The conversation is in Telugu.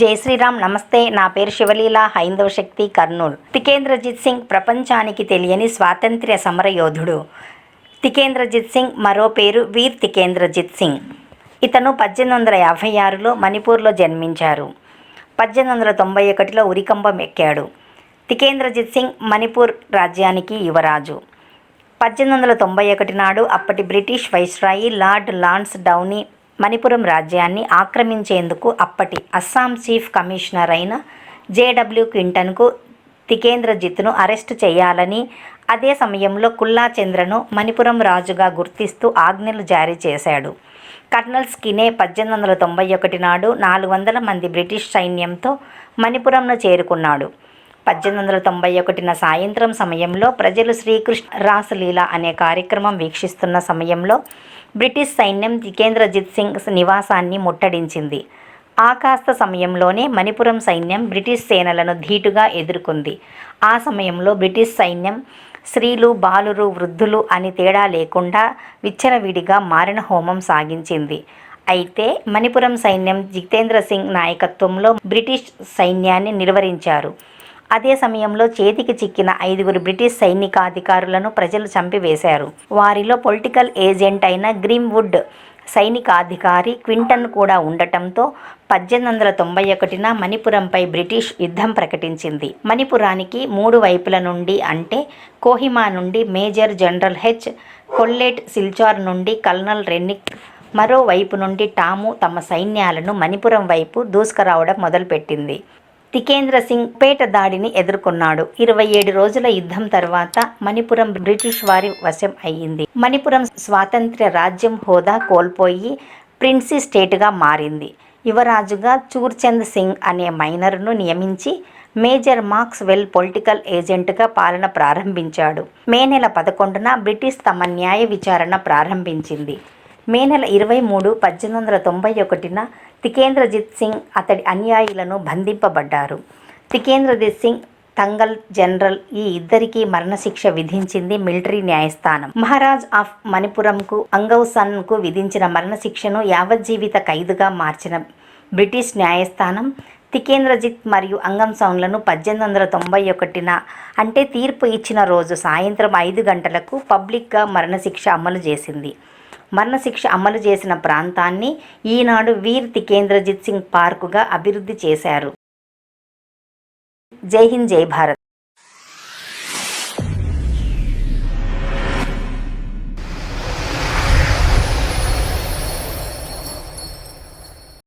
జై శ్రీరామ్ నమస్తే. నా పేరు శివలీల హైందవ శక్తి కర్నూల్. తికేంద్రజిత్ సింగ్ ప్రపంచానికి తెలియని స్వాతంత్ర్య సమరయోధుడు. తికేంద్రజిత్ సింగ్ మరో పేరు వీర్ తికేంద్రజిత్ సింగ్. ఇతను పద్దెనిమిది వందల యాభై ఆరులో మణిపూర్లో జన్మించారు. పద్దెనిమిది వందల తొంభై ఒకటిలో ఉరికంబం ఎక్కాడు. తికేంద్రజిత్ సింగ్ మణిపూర్ రాజ్యానికి యువరాజు. పద్దెనిమిది వందల తొంభై ఒకటి నాడు అప్పటి British viceroy lord Lansdowne Manipuram రాజ్యాన్ని ఆక్రమించేందుకు అప్పటి అస్సాం చీఫ్ కమిషనర్ అయిన జేడబ్ల్యూ క్వింటన్కు తికేంద్రజిత్ను అరెస్టు చేయాలని అదే సమయంలో కుల్లా చంద్రను మణిపురం రాజుగా గుర్తిస్తూ ఆజ్ఞలు జారీ చేశాడు. కర్నల్ స్కినే పద్దెనిమిది వందల తొంభై ఒకటి నాడు నాలుగు వందల మంది బ్రిటిష్ సైన్యంతో మణిపురంను చేరుకున్నాడు. పద్దెనిమిది వందల తొంభై ఒకటిన సాయంత్రం సమయంలో ప్రజలు శ్రీకృష్ణ రాసలీల అనే కార్యక్రమం వీక్షిస్తున్న సమయంలో బ్రిటిష్ సైన్యం జితేంద్రజిత్ సింగ్ నివాసాన్ని ముట్టడించింది. ఆ కాస్త సమయంలోనే మణిపురం సైన్యం బ్రిటిష్ సేనలను ధీటుగా ఎదుర్కొంది. ఆ సమయంలో బ్రిటిష్ సైన్యం స్త్రీలు బాలురు వృద్ధులు అని తేడా లేకుండా విచ్చలవిడిగా మారిన హోమం సాగించింది. అయితే మణిపురం సైన్యం జితేంద్ర సింగ్ నాయకత్వంలో బ్రిటిష్ సైన్యాన్ని నిర్వహించారు అదే సమయంలో చేతికి చిక్కిన ఐదుగురు బ్రిటిష్ సైనికాధికారులను ప్రజలు చంపివేశారు. వారిలో పొలిటికల్ ఏజెంట్ అయిన గ్రీమ్వుడ్ సైనికాధికారి క్వింటన్ కూడా ఉండటంతో పద్దెనిమిది వందల తొంభై ఒకటిన మణిపురంపై బ్రిటిష్ యుద్ధం ప్రకటించింది. మణిపురానికి మూడు వైపుల నుండి అంటే కోహిమా నుండి major general H Collett Silchar నుండి కల్నల్ రెన్నిక్ మరోవైపు నుండి టాము తమ సైన్యాలను మణిపురం వైపు దూసుకురావడం మొదలుపెట్టింది. తికేంద్ర సింగ్ పేట దాడిని ఎదుర్కొన్నాడు. ఇరవై ఏడు రోజుల యుద్ధం తర్వాత మణిపురం బ్రిటిష్ వారి వశం అయ్యింది. మణిపురం స్వాతంత్ర్య రాజ్యం హోదా కోల్పోయి ప్రిన్సీ స్టేట్గా మారింది. యువరాజుగా చూర్చంద్ సింగ్ అనే మైనర్ను నియమించి మేజర్ మార్క్స్ వెల్ పొలిటికల్ ఏజెంట్గా పాలన ప్రారంభించాడు. మే నెల పదకొండున బ్రిటిష్ తమ న్యాయ విచారణ ప్రారంభించింది. మే నెల ఇరవై మూడు పద్దెనిమిది వందల తొంభై ఒకటిన తికేంద్రజిత్ సింగ్ అతడి అనుయాయులను బంధింపబడ్డారు. తికేంద్రజిత్ సింగ్ తంగల్ జనరల్ ఈ ఇద్దరికీ మరణశిక్ష విధించింది మిలిటరీ న్యాయస్థానం. మహారాజ్ ఆఫ్ మణిపురంకు అంగౌసన్కు విధించిన మరణశిక్షను యావజ్జీవిత ఖైదుగా మార్చిన బ్రిటిష్ న్యాయస్థానం తికేంద్రజిత్ మరియు అంగం సౌన్లను పద్దెనిమిది వందల తొంభై ఒకటిన అంటే తీర్పు ఇచ్చిన రోజు సాయంత్రం ఐదు గంటలకు పబ్లిక్గా మరణశిక్ష అమలు చేసింది. మరణశిక్ష అమలు చేసిన ప్రాంతాన్ని ఈనాడు వీర్ తికేంద్రజిత్ సింగ్ పార్కుగా అభివృద్ధి చేశారు. జై హింద్ జై భారత్.